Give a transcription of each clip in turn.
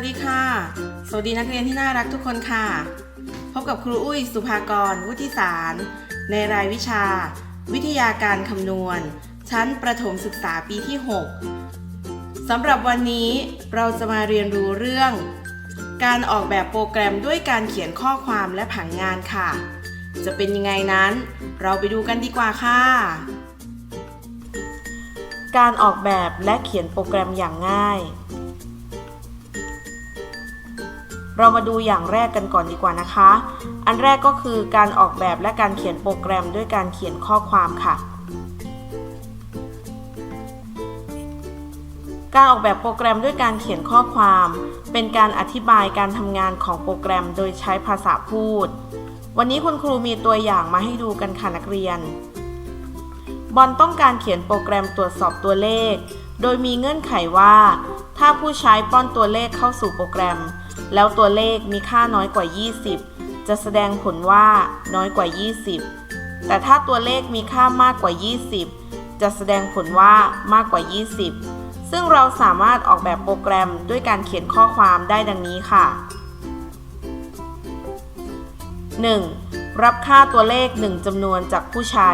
สวัสดีนักเรียนที่น่ารักทุกคนค่ะ พบกับครูอุ้ย สุภากร วุฒิสาร ในรายวิชา วิทยาการคำนวณ ชั้นประถมศึกษาปีที่ 6สำหรับวันนี้เราจะมาเรียนรู้เรื่อง การออกแบบโปรแกรมด้วยการเขียนข้อความและผังงานค่ะ จะเป็นยังไงนั้น เราไปดูกันดีกว่าค่ะ การออกแบบและเขียนโปรแกรมอย่างง่าย เรามาดูอย่างแรกกันก่อนดีกว่านะคะ อันแรกก็คือการออกแบบและการเขียนโปรแกรมด้วยการเขียนข้อความค่ะ การออกแบบโปรแกรมด้วยการเขียนข้อความ เป็นการอธิบายการทำงานของโปรแกรมโดยใช้ภาษาพูด วันนี้คุณครูมีตัวอย่างมาให้ดูกันค่ะนักเรียน บอลต้องการเขียนโปรแกรมตรวจสอบตัวเลข โดยมีเงื่อนไขว่า ถ้าผู้ใช้ป้อนตัวเลขเข้าสู่โปรแกรม แล้วตัวเลขมีค่าน้อยกว่า 20 จะแสดงผลว่าน้อยกว่า 20 แต่ถ้าตัวเลขมีค่ามากกว่า 20 จะแสดงผลว่ามากกว่า 20 ซึ่งเราสามารถออกแบบโปรแกรมด้วยการเขียนข้อความได้ดังนี้ค่ะ 1. รับค่าตัวเลข 1จำนวนจากผู้ใช้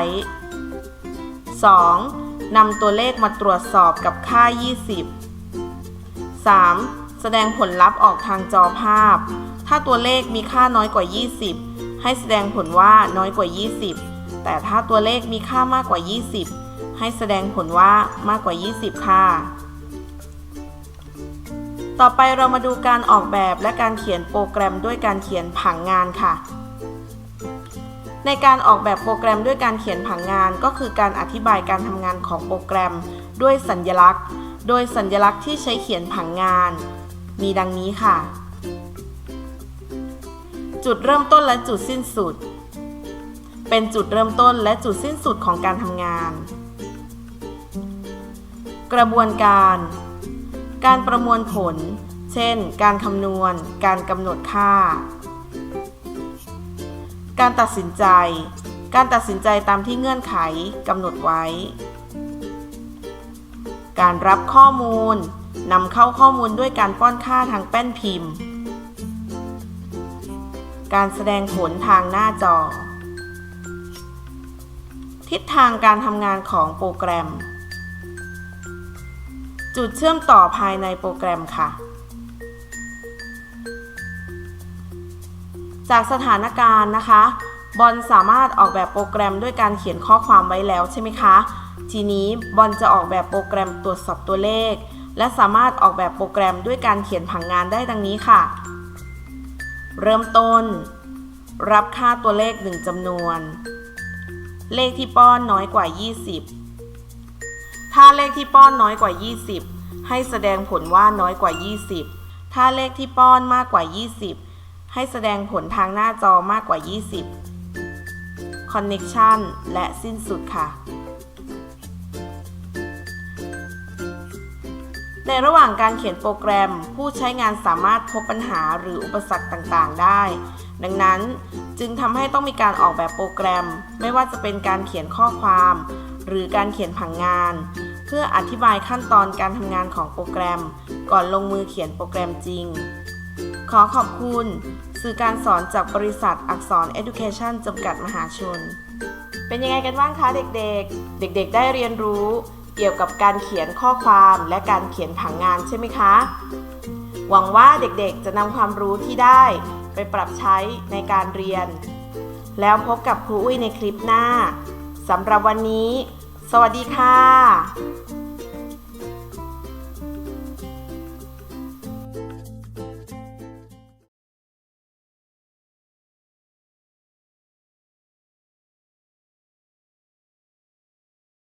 2. นำตัวเลขมาตรวจสอบกับค่า 20 3. แสดงผลลัพธ์ออกทางจอภาพ ถ้าตัวเลขมีค่าน้อยกว่า 20 ให้แสดงผลว่าน้อยกว่า 20 แต่ถ้าตัวเลขมีค่ามากกว่า 20 ให้แสดงผลว่ามากกว่า 20 ค่ะ ต่อไปเรามาดูการออกแบบและการเขียนโปรแกรมด้วยการเขียนผังงานค่ะ ในการออกแบบโปรแกรมด้วยการเขียนผังงาน ก็คือการอธิบายการทำงานของโปรแกรม ด้วยสัญลักษณ์ โดยสัญลักษณ์ที่ใช้เขียนผังงาน มีดังนี้ค่ะ จุดเริ่มต้นและจุดสิ้นสุด เป็นจุดเริ่มต้นและจุดสิ้นสุดของการทำงาน กระบวนการ การประมวลผล เช่น การคำนวณ การกำหนดค่า การตัดสินใจ การตัดสินใจตามที่เงื่อนไขกำหนดไว้ การรับข้อมูล นำเข้าข้อมูลด้วยการป้อนค่าทางแป้นพิมพ์ การแสดงผลทางหน้าจอ ทิศทางการทำงานของโปรแกรม จุดเชื่อมต่อภายในโปรแกรมค่ะ จากสถานการณ์นะคะ บอลสามารถออกแบบโปรแกรมด้วยการเขียนข้อความไว้แล้วใช่ไหมคะ ทีนี้บอลจะออกแบบโปรแกรมตรวจสอบตัวเลข และสามารถออกแบบโปรแกรมด้วยการเขียนผังงานได้ดังนี้ค่ะ เริ่มต้น รับค่าตัวเลข 1จำนวน เลขที่ป้อนน้อยกว่า 20 ถ้าเลขที่ป้อนน้อยกว่า 20 ให้แสดงผลว่าน้อยกว่า 20 ถ้าเลขที่ป้อนมากกว่า 20 ให้แสดงผลทางหน้าจอมากกว่า 20 Connection และสิ้นสุดค่ะ ในระหว่างการเขียนโปรแกรม ผู้ใช้งานสามารถพบปัญหาหรืออุปสรรคต่างๆ ได้ ดังนั้นจึงทำให้ต้องมีการออกแบบโปรแกรม ไม่ว่าจะเป็นการเขียนข้อความ หรือการเขียนผังงาน เพื่ออธิบายขั้นตอนการทำงานของโปรแกรม ก่อนลงมือเขียนโปรแกรมจริง ขอขอบคุณ สื่อการสอนจากบริษัทอักษร Education จำกัดมหาชน เป็นยังไงกันบ้างคะเด็กๆ เด็กๆ ได้เรียนรู้ เกี่ยวกับการเขียนข้อความและการเขียนผังงานใช่ไหมคะ หวังว่าเด็กๆจะนำความรู้ที่ได้ไปปรับใช้ในการเรียน แล้วพบกับครูอุ้ยในคลิปหน้าสำหรับวันนี้ สวัสดีค่ะ